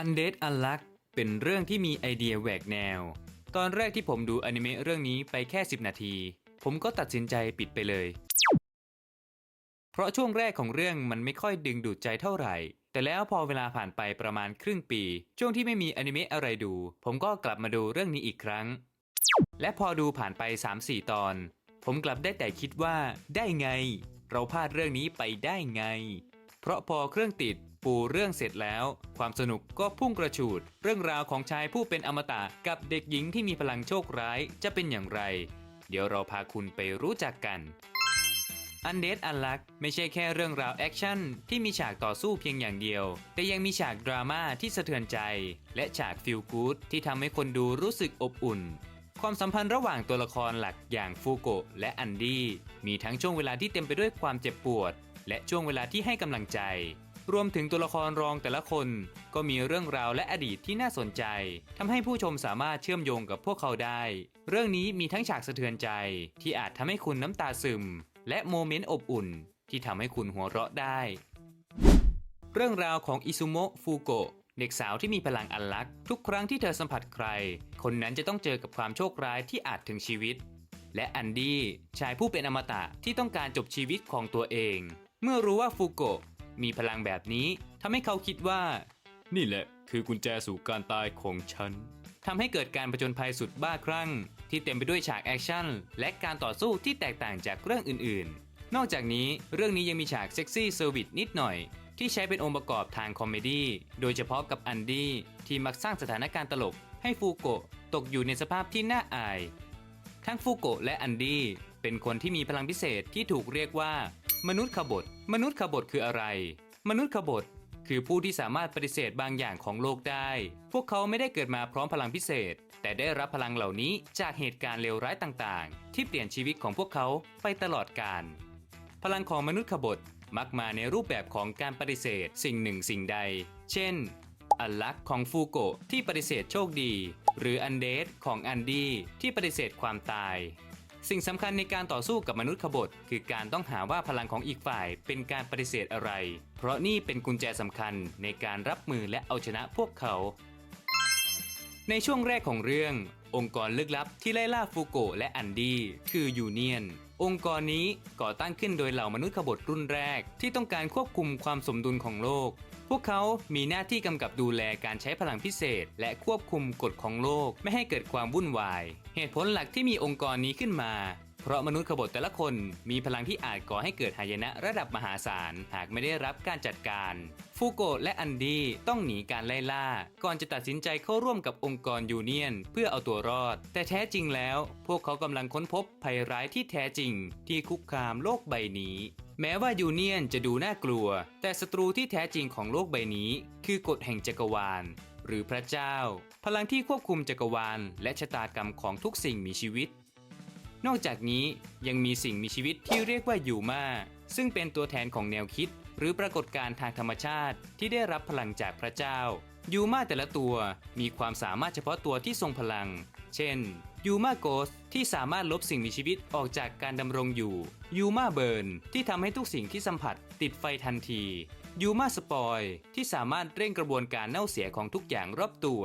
Undead Unluck เป็นเรื่องที่มีไอเดียแหวกแนว ตอนแรกที่ผมดูอนิเมะเรื่องนี้ไปแค่ 10 นาที ผมก็ตัดสินใจปิดไปเลย เพราะช่วงแรกของเรื่องมันไม่ค่อยดึงดูดใจเท่าไหร่ แต่แล้วพอเวลาผ่านไปประมาณครึ่งปี ช่วงที่ไม่มีอนิเมะอะไรดู ผมก็กลับมาดูเรื่องนี้อีกครั้ง และพอดูผ่านไป 3-4 ตอน ผมกลับได้แต่คิดว่า ได้ไง เราพลาดเรื่องนี้ไปได้ไง เพราะพอเครื่องติด ปูเรื่องเสร็จแล้ว ความสนุกก็พุ่งกระฉูด เรื่องราวของชายผู้เป็นอมตะกับเด็กหญิงที่มีพลังโชคร้ายจะเป็นอย่างไร เดี๋ยวเราพาคุณไปรู้จักกัน Undead Unluck ไม่ใช่แค่เรื่องราวแอคชั่นที่มีฉากต่อสู้เพียงอย่างเดียว แต่ยังมีฉากดราม่าที่สะเทือนใจ และฉากฟีลกู๊ดที่ทำให้คนดูรู้สึกอบอุ่น ความสัมพันธ์ระหว่างตัวละครหลักอย่างฟูโกะและอันดี้มีทั้งช่วงเวลาที่เต็มไปด้วยความเจ็บปวด และช่วงเวลาที่ให้กำลังใจ รวมถึงตัวละครรองแต่ละคนก็มีเรื่องราวและอดีตที่น่าสนใจทำให้ผู้ชมสามารถเชื่อมโยงกับพวกเขาได้ เรื่องนี้มีทั้งฉากสะเทือนใจ ที่อาจทำให้คุณน้ำตาซึม และโมเมนต์อบอุ่น ที่ทำให้คุณหัวเราะได้ เรื่องราวของอิซุโมะฟูโกะเด็กสาวที่มีพลังอันลักทุกครั้งที่เธอสัมผัสใคร คนนั้นจะต้องเจอกับความโชคร้ายที่อาจถึงชีวิต และอันดี้ชายผู้เป็นอมตะที่ต้องการจบชีวิตของตัวเอง เมื่อรู้ว่าฟูโกะ มีพลังแบบนี้ทำให้เขาคิดว่า นี่แหละคือกุญแจสู่การตายของฉันทำให้เกิดการผจญภัยสุดบ้าคลั่ง ที่เต็มไปด้วยฉากแอคชั่น และการต่อสู้ที่แตกต่างจากเรื่องอื่นๆ นอกจากนี้เรื่องนี้ยังมีฉากเซ็กซี่เซอร์วิสนิดหน่อย ที่ใช้เป็นองค์ประกอบทางคอมเมดี้โดยเฉพาะกับอันดี้ที่มักสร้างสถานการณ์ตลก ให้ฟูโกะตกอยู่ในสภาพที่น่าอาย ทั้งฟูโกะและอันดี้ เป็นคนที่มีพลังพิเศษที่ถูกเรียกว่า มนุษย์ขบฏ มนุษย์ขบฏคืออะไร มนุษย์ขบฏคือผู้ที่สามารถปฏิเสธบางอย่างของโลกได้ พวกเขาไม่ได้เกิดมาพร้อมพลังพิเศษ แต่ได้รับพลังเหล่านี้จากเหตุการณ์เลวร้ายต่างๆ ที่เปลี่ยนชีวิตของพวกเขาไปตลอดกาล พลังของมนุษย์ขบฏมักมาในรูปแบบของการปฏิเสธสิ่งหนึ่งสิ่งใด เช่น อัลลักษ์ของฟูโกะที่ปฏิเสธโชคดี หรืออันเดสของอันดี้ที่ปฏิเสธความตาย สิ่งสำคัญในการต่อสู้กับมนุษย์ขบฏ คือการต้องหาว่าพลังของอีกฝ่ายเป็นการปฏิเสธอะไร เพราะนี่เป็นกุญแจสำคัญในการรับมือและเอาชนะพวกเขา ในช่วงแรกของเรื่อง องค์กรลึกลับที่ไล่ล่าฟูโกะและอันดี้คือยูเนียน องค์กรนี้ก่อตั้งขึ้นโดยเหล่ามนุษย์ขบฏรุ่นแรก ที่ต้องการควบคุมความสมดุลของโลก พวกเขามีหน้าที่กำกับดูแลการใช้พลังพิเศษ และควบคุมกฎของโลกไม่ให้เกิดความวุ่นวาย เหตุผลหลักที่มีองค์กรนี้ขึ้นมา เพราะมนุษย์ขบฏแต่ละคนมีพลังที่อาจก่อให้เกิดหายนะระดับมหาศาล หากไม่ได้รับการจัดการ ฟูโกะและอันดี้ต้องหนีการไล่ล่า ก่อนจะตัดสินใจเข้าร่วมกับองค์กรยูเนียน เพื่อเอาตัวรอด แต่แท้จริงแล้ว พวกเขากำลังค้นพบภัยร้ายที่แท้จริง ที่คุกคามโลกใบนี้แม้ว่ายูเนียนจะดูน่ากลัว แต่ศัตรูที่แท้จริงของโลกใบนี้ คือกฎแห่งจักรวาล หรือพระเจ้า พลังที่ควบคุมจักรวาล และชะตากรรมของทุกสิ่งมีชีวิต นอกจากนี้ยังมีสิ่งมีชีวิตที่เรียกว่ายูมาซึ่งเป็นตัวแทนของแนวคิด หรือปรากฏการณ์ทางธรรมชาติที่ได้รับพลังจากพระเจ้า ยูมาแต่ละตัวมีความสามารถเฉพาะตัวที่ทรงพลัง เช่น ยูมาโกสที่สามารถลบสิ่งมีชีวิตออกจากการดำรงอยู่ ยูมาเบิร์นที่ทำให้ทุกสิ่งที่สัมผัสติดไฟทันที ยูมาสปอยที่สามารถเร่งกระบวนการเน่าเสียของทุกอย่างรอบตัว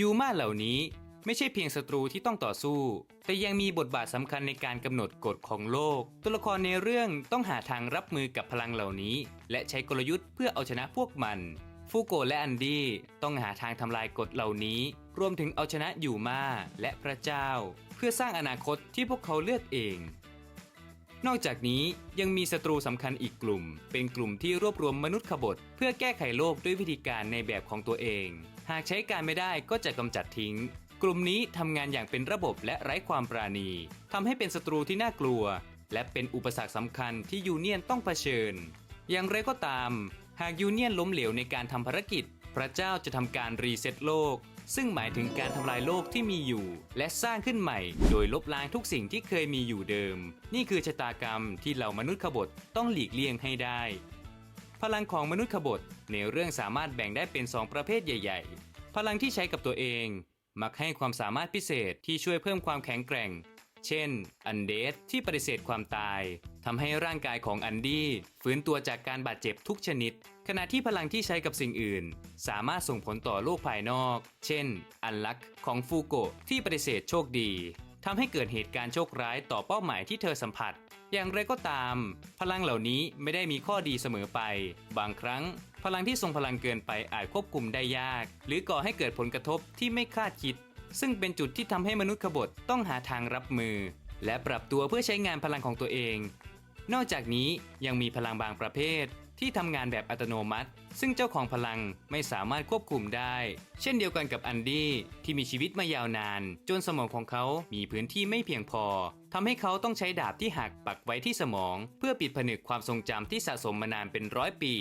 ยูมาเหล่านี้ ไม่ใช่เพียงศัตรูที่ต้องต่อสู้ แต่ยังมีบทบาทสำคัญในการกำหนดกฎของโลก ตัวละครในเรื่องต้องหาทางรับมือกับพลังเหล่านี้ และใช้กลยุทธ์เพื่อเอาชนะพวกมัน ฟูโกะและอันดี้ต้องหาทางทำลายกฎเหล่านี้ รวมถึงเอาชนะยูมาและพระเจ้า เพื่อสร้างอนาคตที่พวกเขาเลือกเองนอกจากนี้ยังมีศัตรูสำคัญอีกกลุ่ม เป็นกลุ่มที่รวบรวมมนุษย์ขบฏ เพื่อแก้ไขโลกด้วยวิธีการในแบบของตัวเอง หากใช้การไม่ได้ก็จะกำจัดทิ้ง กลุ่มนี้ทำงานอย่างเป็นระบบและไร้ความปราณีทำให้เป็นศัตรูที่น่ากลัว และเป็นอุปสรรคสำคัญที่ยูเนียนต้องเผชิญ อย่างไรก็ตาม หากยูเนียนล้มเหลวในการทำภารกิจ พระเจ้าจะทำการรีเซ็ตโลก ซึ่งหมายถึงการทำลายโลกที่มีอยู่ และสร้างขึ้นใหม่ โดยลบล้างทุกสิ่งที่เคยมีอยู่เดิม นี่คือชะตากรรมที่เหล่ามนุษย์ขบฏต้องหลีกเลี่ยงให้ได้ พลังของมนุษย์ขบฏในเรื่องสามารถแบ่งได้เป็น 2 ประเภทใหญ่ ๆ พลังที่ใช้กับตัวเอง มักให้ความสามารถพิเศษที่ช่วยเพิ่มความแข็งแกร่ง เช่น อันเดสที่ปฏิเสธความตายทำให้ร่างกายของอันดี้ฟื้นตัวจากการบาดเจ็บทุกชนิด ขณะที่พลังที่ใช้กับสิ่งอื่น สามารถส่งผลต่อโลกภายนอก เช่น อันลักของฟูโกะที่ปฏิเสธโชคดีทำให้เกิดเหตุการณ์โชคร้ายต่อเป้าหมายที่เธอสัมผัส อย่างไรก็ตาม พลังเหล่านี้ไม่ได้มีข้อดีเสมอไป บางครั้ง พลังที่ทรงพลังเกินไปอาจควบคุมได้ยาก หรือก่อให้เกิดผลกระทบที่ไม่คาดคิด ซึ่งเป็นจุดที่ทำให้มนุษย์ขบฏต้องหาทางรับมือ และปรับตัวเพื่อใช้งานพลังของตัวเอง นอกจากนี้ยังมีพลังบางประเภท ที่ทำงานแบบอัตโนมัติ ซึ่งเจ้าของพลังไม่สามารถควบคุมได้ เช่นเดียวกันกับอันดี้ที่มีชีวิตมายาวนาน จนสมองของเขามีพื้นที่ไม่เพียงพอทำให้เขาต้องใช้ดาบที่หักปักไว้ที่สมอง เพื่อปิดผนึกความทรงจำที่สะสมมานานเป็นร้อยปี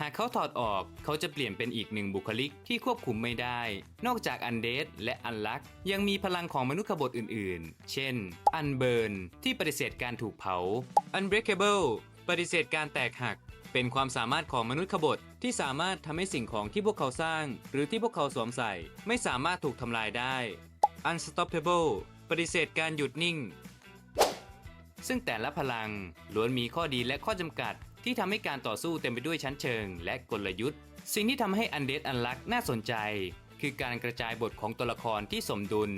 หากเขาถอดออก เขาจะเปลี่ยนเป็นอีกหนึ่งบุคลิกที่ควบคุมไม่ได้ นอกจากอันเดสและอันลัก ยังมีพลังของมนุษย์ขบฏอื่นๆ เช่น อันเบิร์นที่ปฏิเสธการถูกเผา Unbreakable ปฏิเสธการแตกหัก เป็นความสามารถของมนุษย์ขบฏที่สามารถทำให้สิ่งของที่พวกเขาสร้าง หรือที่พวกเขาสวมใส่ ไม่สามารถถูกทำลายได้ Unstoppable ปฏิเสธการหยุดนิ่ง ซึ่งแต่ละพลังล้วนมีข้อดีและข้อจำกัด ที่ทำให้การต่อสู้เต็มไปด้วยชั้นเชิง และกลยุทธ์ สิ่งที่ทำให้อันเด d อันลักน่าสนใจ คือการกระจายบทของตัวละครที่สมดุล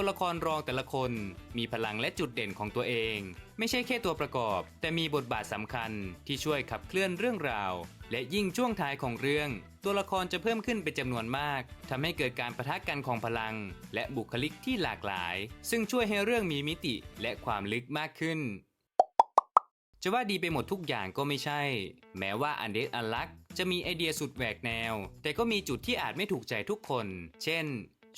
ตัวละครรองแต่ละคนมีพลังและจุดเด่นของตัวเอง ไม่ใช่แค่ตัวประกอบ แต่มีบทบาทสำคัญที่ช่วยขับเคลื่อนเรื่องราว และยิ่งช่วงท้ายของเรื่อง ตัวละครจะเพิ่มขึ้นเป็นจำนวนมากทำให้เกิดการประทะกันของพลัง และบุคลิกที่หลากหลาย ซึ่งช่วยให้เรื่องมีมิติและความลึกมากขึ้นจะว่าดีไปหมดทุกอย่างก็ไม่ใช่ แม้ว่าอันเด d อันลักจะมีไอเดียสุดแหวกแนว แต่ก็มีจุดที่อาจไม่ถูกใจทุกคน เช่น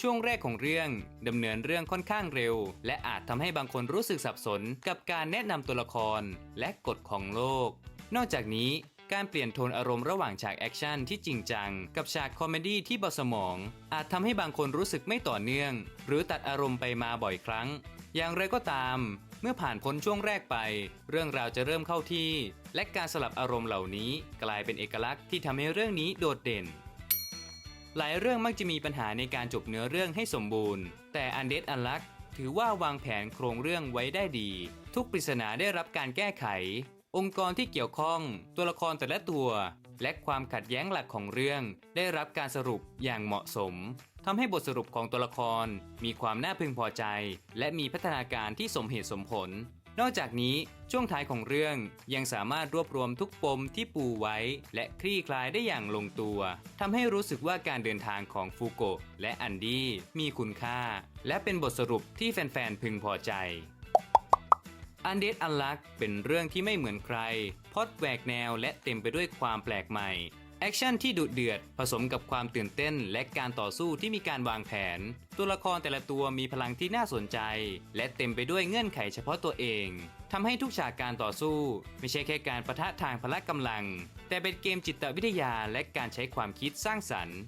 ช่วงแรกของเรื่องดำเนินเรื่องค่อนข้างเร็ว และอาจทำให้บางคนรู้สึกสับสนกับการแนะนำตัวละครและกฎของโลก นอกจากนี้การเปลี่ยนโทนอารมณ์ระหว่างฉากแอคชั่นที่จริงจัง กับฉากคอมเมดี้ที่เบาสมอง อาจทำให้บางคนรู้สึกไม่ต่อเนื่อง หรือตัดอารมณ์ไปมาบ่อยครั้ง อย่างไรก็ตาม เมื่อผ่านพ้นช่วงแรกไป เรื่องราวจะเริ่มเข้าที่ และการสลับอารมณ์เหล่านี้กลายเป็นเอกลักษณ์ที่ทำให้เรื่องนี้โดดเด่น หลายเรื่องมักจะมีปัญหาในการจบเนื้อเรื่องให้สมบูรณ์ แต่อันเด d อันลักถือว่าวางแผนโครงเรื่องไว้ได้ดี ทุกปริศนาได้รับการแก้ไข องค์กรที่เกี่ยวข้อง ตัวละครแต่ละตัว และความขัดแย้งหลักของเรื่อง ได้รับการสรุปอย่างเหมาะสมทำให้บทสรุปของตัวละคร มีความน่าพึงพอใจ และมีพัฒนาการที่สมเหตุสมผล นอกจากนี้ช่วงท้ายของเรื่องยังสามารถรวบรวมทุกปมที่ปูไว้ และคลี่คลายได้อย่างลงตัวทำให้รู้สึกว่าการเดินทางของฟูโกะและอันดี้มีคุณค่า และเป็นบทสรุปที่แฟนๆพึงพอใจอันเด d อันลักเป็นเรื่องที่ไม่เหมือนใครพอดแหวกแนวและเต็มไปด้วยความแปลกใหม่ แอคชั่นที่ดุเดือด ผสมกับความตื่นเต้นและการต่อสู้ที่มีการวางแผน ตัวละครแต่ละตัวมีพลังที่น่าสนใจ และเต็มไปด้วยเงื่อนไขเฉพาะตัวเองทำให้ทุกฉากการต่อสู้ ไม่ใช่แค่การประทะทางพละกำลัง แต่เป็นเกมจิตวิทยาและการใช้ความคิดสร้างสรรค์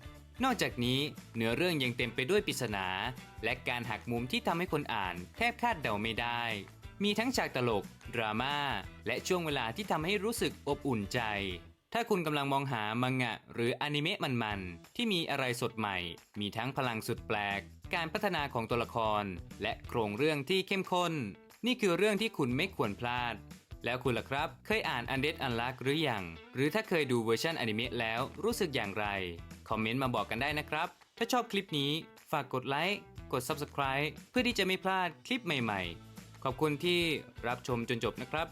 นอกจากนี้เนื้อเรื่องยังเต็มไปด้วยปริศนา และการหักมุมที่ทำให้คนอ่านแทบคาดเดาไม่ได้ มีทั้งฉากตลก ดราม่าและช่วงเวลาที่ทำให้รู้สึกอบอุ่นใจ ถ้าคุณกำลังมองหามังงะ หรืออนิเมะมันๆ ที่มีอะไรสดใหม่ มีทั้งพลังสุดแปลก การพัฒนาของตัวละคร และโครงเรื่องที่เข้มข้น นี่คือเรื่องที่คุณไม่ควรพลาด แล้วคุณล่ะครับ เคยอ่านอันเด d อันลักหรือยัง หรือถ้าเคยดูเวอร์ชันอนิเมะแล้วรู้สึกอย่างไร คอมเมนต์มาบอกกันได้นะครับ ถ้าชอบคลิปนี้ ฝากกดไลค์ กด Subscribe เพื่อที่จะไม่พลาดคลิปใหม่ ๆ ขอบคุณที่รับชมจนจบนะครับ